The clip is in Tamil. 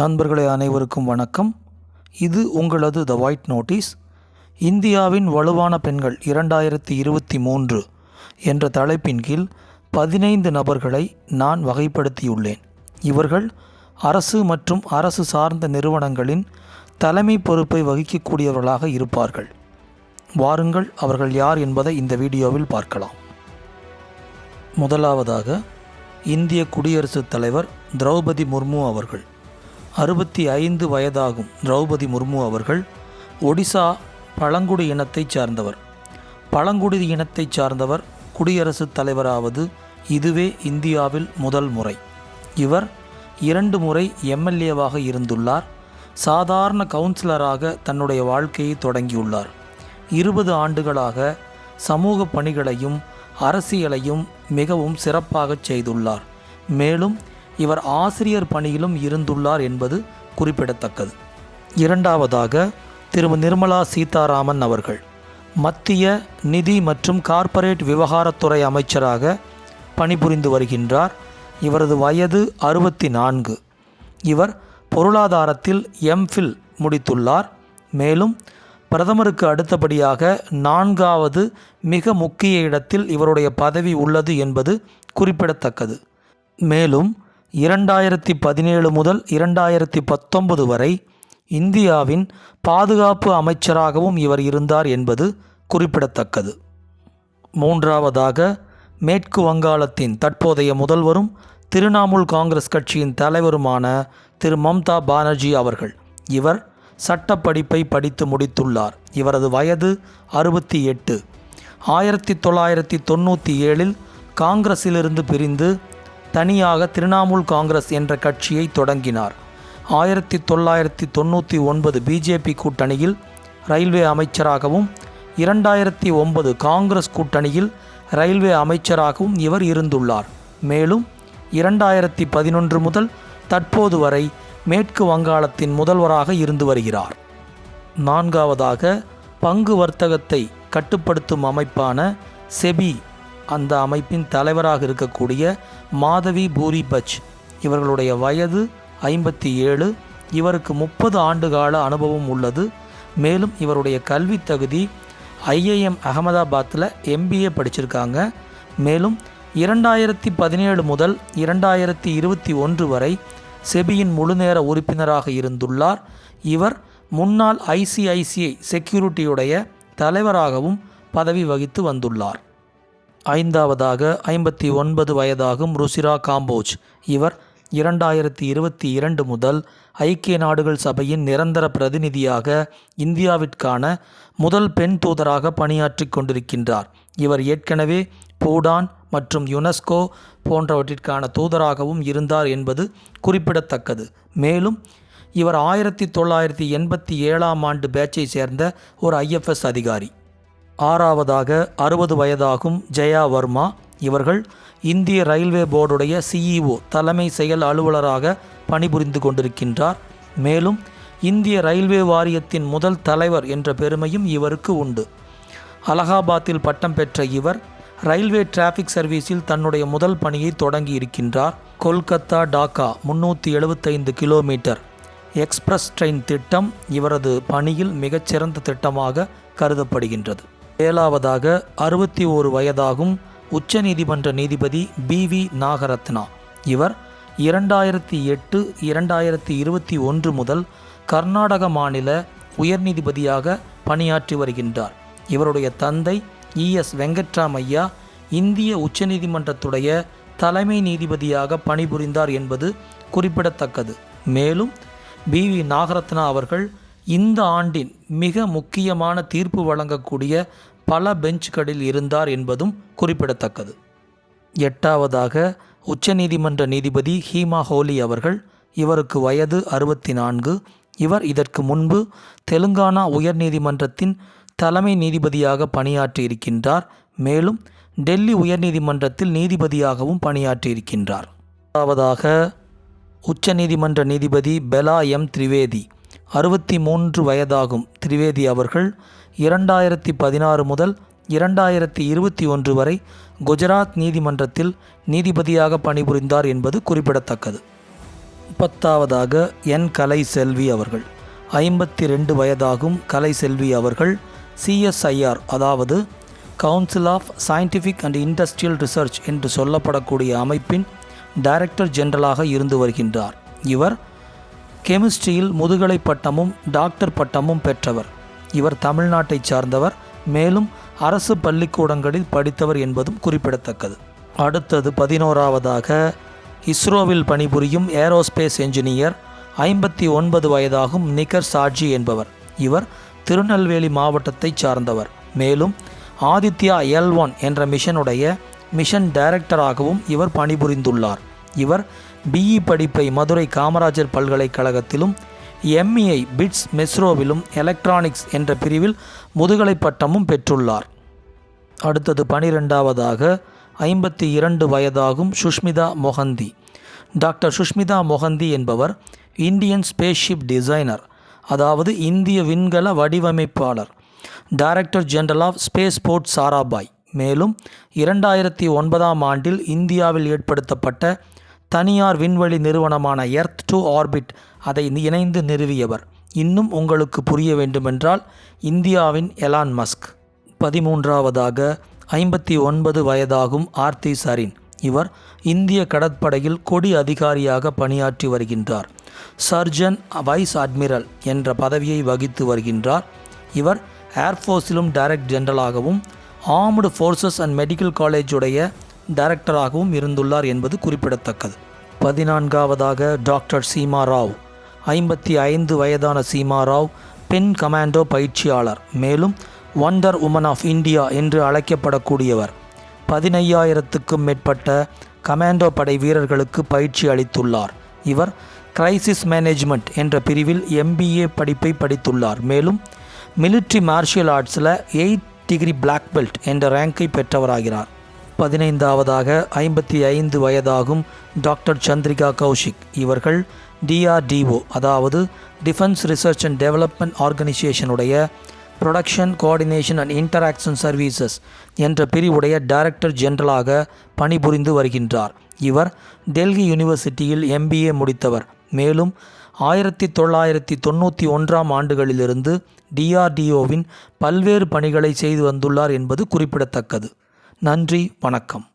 நண்பர்களே அனைவருக்கும் வணக்கம். இது உங்களது த ஒயிட் நோட்டீஸ் இந்தியாவின் வலுவான பெண்கள் இரண்டாயிரத்தி இருபத்தி மூன்று என்ற தலைப்பின் கீழ் பதினைந்து நபர்களை நான் வகைப்படுத்தியுள்ளேன். இவர்கள் அரசு மற்றும் அரசு சார்ந்த நிறுவனங்களின் தலைமை பொறுப்பை வகிக்கக்கூடியவர்களாக இருப்பார்கள். வாருங்கள் அவர்கள் யார் என்பதை இந்த வீடியோவில் பார்க்கலாம். முதலாவதாக இந்திய குடியரசுத் தலைவர் திரௌபதி முர்மு அவர்கள். அறுபத்தி ஐந்து வயதாகும் திரௌபதி முர்மு அவர்கள் ஒடிசா பழங்குடி இனத்தைச் சார்ந்தவர். பழங்குடி இனத்தைச் சார்ந்தவர் குடியரசுத் தலைவராவது இதுவே இந்தியாவில் முதல் முறை. இவர் இரண்டு முறை எம்எல்ஏவாக இருந்துள்ளார். சாதாரண கவுன்சிலராக தன்னுடைய வாழ்க்கையை தொடங்கியுள்ளார். இருபது ஆண்டுகளாக சமூக பணிகளையும் அரசியலையும் மிகவும் சிறப்பாகச் செய்துள்ளார். மேலும் இவர் ஆசிரியர் பணியிலும் இருந்துள்ளார் என்பது குறிப்பிடத்தக்கது. இரண்டாவதாக திரு. நிர்மலா சீதாராமன் அவர்கள் மத்திய நிதி மற்றும் கார்ப்பரேட் விவகாரத்துறை அமைச்சராக பணிபுரிந்து வருகின்றார். இவரது வயது அறுபத்தி நான்கு இவர் பொருளாதாரத்தில் எம்ஃபில் முடித்துள்ளார். மேலும் பிரதமருக்கு அடுத்தபடியாக நான்காவது மிக முக்கிய இடத்தில் இவருடைய பதவி உள்ளது என்பது குறிப்பிடத்தக்கது. மேலும் இரண்டாயிரத்தி பதினேழு முதல் இரண்டாயிரத்தி பத்தொன்பது வரை இந்தியாவின் பாதுகாப்பு அமைச்சராகவும் இவர் இருந்தார் என்பது குறிப்பிடத்தக்கது. மூன்றாவதாக மேற்கு வங்காளத்தின் தற்போதைய முதல்வரும் திரிணாமுல் காங்கிரஸ் கட்சியின் தலைவருமான திரு. மம்தா பானர்ஜி அவர்கள் இவர் சட்டப்படிப்பை படித்து முடித்துள்ளார். இவரது வயது அறுபத்தி எட்டு. ஆயிரத்தி தொள்ளாயிரத்தி தொண்ணூற்றி ஏழில் காங்கிரஸிலிருந்து பிரிந்து தனியாக திரிணாமுல் காங்கிரஸ் என்ற கட்சியை தொடங்கினார். ஆயிரத்தி தொள்ளாயிரத்தி தொண்ணூற்றி ஒன்பது பிஜேபி கூட்டணியில் ரயில்வே அமைச்சராகவும் இரண்டாயிரத்தி ஒன்பது காங்கிரஸ் கூட்டணியில் ரயில்வே அமைச்சராகவும் இவர் இருந்துள்ளார். மேலும் இரண்டாயிரத்தி பதினொன்று முதல் தற்போது வரை மேற்கு வங்காளத்தின் முதல்வராக இருந்து வருகிறார். நான்காவதாக பங்கு வர்த்தகத்தை கட்டுப்படுத்தும் அமைப்பான செபி அந்த அமைப்பின் தலைவராக இருக்கக்கூடிய மாதவி பூரி பச் இவர்களுடைய வயது ஐம்பத்தி ஏழு. இவருக்கு முப்பது ஆண்டு கால அனுபவம் உள்ளது. மேலும் இவருடைய கல்வி தகுதி ஐஏஎம் அகமதாபாத்தில் எம்பிஏ படிச்சிருக்காங்க. மேலும் இரண்டாயிரத்தி பதினேழு முதல் இரண்டாயிரத்தி இருபத்தி ஒன்று வரை செபியின் முழுநேர உறுப்பினராக இருந்துள்ளார். இவர் முன்னாள் ஐசிஐசிஐ செக்யூரிட்டியுடைய தலைவராகவும் பதவி வகித்து வந்துள்ளார். ஐந்தாவதாக ஐம்பத்தி ஒன்பது வயதாகும் ருசிரா காம்போஜ். இவர் இரண்டாயிரத்தி இருபத்தி இரண்டு முதல் ஐக்கிய நாடுகள் சபையின் நிரந்தர பிரதிநிதியாக இந்தியாவிற்கான முதல் பெண் தூதராக பணியாற்றி கொண்டிருக்கின்றார். இவர் ஏற்கனவே பூடான் மற்றும் யுனெஸ்கோ போன்றவற்றிற்கான தூதராகவும் இருந்தார் என்பது குறிப்பிடத்தக்கது. மேலும் இவர் ஆயிரத்தி தொள்ளாயிரத்தி எண்பத்தி ஏழாம் ஆண்டு பேட்சை சேர்ந்த ஒரு ஐஎஃப்எஸ் அதிகாரி. ஆறாவதாக அறுபது வயதாகும் ஜெயா வர்மா. இவர்கள் இந்திய ரயில்வே போர்டுடைய சிஇஓ தலைமை செயல் அலுவலராக பணிபுரிந்து கொண்டிருக்கின்றார். மேலும் இந்திய ரயில்வே வாரியத்தின் முதல் தலைவர் என்ற பெருமையும் இவருக்கு உண்டு. அலகாபாத்தில் பட்டம் பெற்ற இவர் ரயில்வே டிராஃபிக் சர்வீஸில் தன்னுடைய முதல் பணியை தொடங்கி இருக்கின்றார். கொல்கத்தா டாக்கா முன்னூற்றி எழுபத்தைந்து கிலோமீட்டர். எக்ஸ்பிரஸ் ட்ரெயின் திட்டம் இவரது பணியில் மிகச்சிறந்த திட்டமாக கருதப்படுகின்றது. ஏழாவதாக அறுபத்தி ஓரு வயதாகும் உச்சநீதிமன்ற நீதிபதி பி வி நாகரத்னா. இவர் இரண்டாயிரத்தி எட்டு இரண்டாயிரத்தி இருபத்தி ஒன்று முதல் கர்நாடக மாநில உயர்நீதிபதியாக பணியாற்றி வருகின்றார். இவருடைய தந்தை இஎஸ் வெங்கட்ராமையா இந்திய உச்சநீதிமன்றத்துடைய தலைமை நீதிபதியாக பணிபுரிந்தார் என்பது குறிப்பிடத்தக்கது. மேலும் பி. வி. நாகரத்னா அவர்கள் இந்த ஆண்டின் மிக முக்கியமான தீர்ப்பு வழங்கக்கூடிய பல பெஞ்ச்களில் இருந்தார் என்பதும் குறிப்பிடத்தக்கது. எட்டாவதாக உச்சநீதிமன்ற நீதிபதி ஹீமா ஹோலி அவர்கள் இவருக்கு வயது அறுபத்தி நான்கு இவர் இதற்கு முன்பு தெலுங்கானா உயர்நீதிமன்றத்தின் தலைமை நீதிபதியாக பணியாற்றி இருக்கின்றார் மேலும் டெல்லி உயர்நீதிமன்றத்தில் நீதிபதியாகவும் பணியாற்றி இருக்கின்றார் உச்சநீதிமன்ற நீதிபதி பெலா எம். திரிவேதி அறுபத்தி மூன்று வயதாகும் திரிவேதி அவர்கள் இரண்டாயிரத்தி பதினாறு முதல் இரண்டாயிரத்தி இருபத்தி ஒன்று வரை குஜராத் நீதிமன்றத்தில் நீதிபதியாக பணிபுரிந்தார் என்பது குறிப்பிடத்தக்கது. பத்தாவதாக என். கலை செல்வி அவர்கள் ஐம்பத்தி ரெண்டு வயதாகும் கலை செல்வி அவர்கள் சிஎஸ்ஐஆர் அதாவது council of scientific and industrial research என்று சொல்லப்படக்கூடிய அமைப்பின் டைரக்டர் ஜெனரலாக இருந்து வருகின்றார். இவர் கெமிஸ்ட்ரியில் முதுகலை பட்டமும் டாக்டர் பட்டமும் பெற்றவர். இவர் தமிழ்நாட்டைச் சார்ந்தவர் மேலும் அரசு பள்ளிக்கூடங்களில் படித்தவர் என்பதும் குறிப்பிடத்தக்கது. அடுத்தது பதினோராவதாக இஸ்ரோவில் பணிபுரியும் ஏரோஸ்பேஸ் என்ஜினியர் ஐம்பத்தி ஒன்பது வயதாகும் நிகர் சாட்ஜி என்பவர். இவர் திருநெல்வேலி மாவட்டத்தைச் சார்ந்தவர். மேலும் ஆதித்யா எல் ஒன் என்ற மிஷனுடைய மிஷன் டைரக்டராகவும் இவர் பணிபுரிந்துள்ளார். இவர் பிஇ படிப்பை மதுரை காமராஜர் பல்கலைக்கழகத்திலும் எம்இஐ பிட்ஸ் மெஸ்ரோவிலும் எலக்ட்ரானிக்ஸ் என்ற பிரிவில் முதுகலை பட்டமும் பெற்றுள்ளார். அடுத்தது பனிரெண்டாவதாக ஐம்பத்தி இரண்டு வயதாகும் சுஷ்மிதா மொஹந்தி. டாக்டர் சுஷ்மிதா மொஹந்தி என்பவர் இந்தியன் ஸ்பேஸ்ஷிப் டிசைனர் அதாவது இந்திய விண்கல வடிவமைப்பாளர். Director general of space port Sarabhai மேலும் இரண்டாயிரத்தி ஒன்பதாம் ஆண்டில் இந்தியாவில் ஏற்படுத்தப்பட்ட தனியார் விண்வெளி நிறுவனமான எர்த் டு ஆர்பிட் அதை இணைந்து நிறுவியவர். இன்னும் உங்களுக்கு புரிய வேண்டுமென்றால் இந்தியாவின் எலான் மஸ்க் பதிமூன்றாவதாக ஐம்பத்தி ஒன்பது வயதாகும் ஆர்த்தி சரீன். இவர் இந்திய கடற்படையில் கொடி அதிகாரியாக பணியாற்றி வருகின்றார். சர்ஜன் வைஸ் அட்மிரல் என்ற பதவியை வகித்து வருகின்றார். இவர் ஏர்ஃபோர்ஸிலும் டைரக்ட் ஜெனரலாகவும் ஆர்ம்டு ஃபோர்ஸஸ் அண்ட் மெடிக்கல் காலேஜுடைய டைரக்டராகவும் இருந்துள்ளார் என்பது குறிப்பிடத்தக்கது. பதினான்காவதாக டாக்டர் சீமா ராவ். ஐம்பத்தி ஐந்து வயதான சீமா ராவ் பெண் கமாண்டோ பயிற்சியாளர் மேலும் ஒண்டர் உமன் ஆஃப் இந்தியா என்று அழைக்கப்படக்கூடியவர். பதினையாயிரத்துக்கும் மேற்பட்ட கமாண்டோ படை வீரர்களுக்கு பயிற்சி அளித்துள்ளார். இவர் கிரைசிஸ் மேனேஜ்மெண்ட் என்ற பிரிவில் எம்பிஏ படிப்பை படித்துள்ளார். மேலும் மிலிட்ரி மார்ஷியல் ஆர்ட்ஸில் எயிட் டிகிரி பிளாக் பெல்ட் என்ற ரேங்கை பெற்றவராகிறார். பதினைந்தாவதாக ஐம்பத்தி ஐந்து வயதாகும் டாக்டர் சந்திரிகா கௌஷிக். இவர்கள் டிஆர்டிஓ அதாவது defence research and development ஆர்கனைசேஷனுடைய production coordination and interaction services என்ற பிரிவுடைய டைரக்டர் ஜெனரலாக பணிபுரிந்து வருகின்றார். இவர் டெல்லி யூனிவர்சிட்டியில் எம்பிஏ முடித்தவர். மேலும் ஆயிரத்தி தொள்ளாயிரத்தி தொண்ணூற்றி ஒன்றாம் ஆண்டுகளிலிருந்து டிஆர்டிஓவின் பல்வேறு பணிகளை செய்து வந்துள்ளார் என்பது குறிப்பிடத்தக்கது. நன்றி வணக்கம்.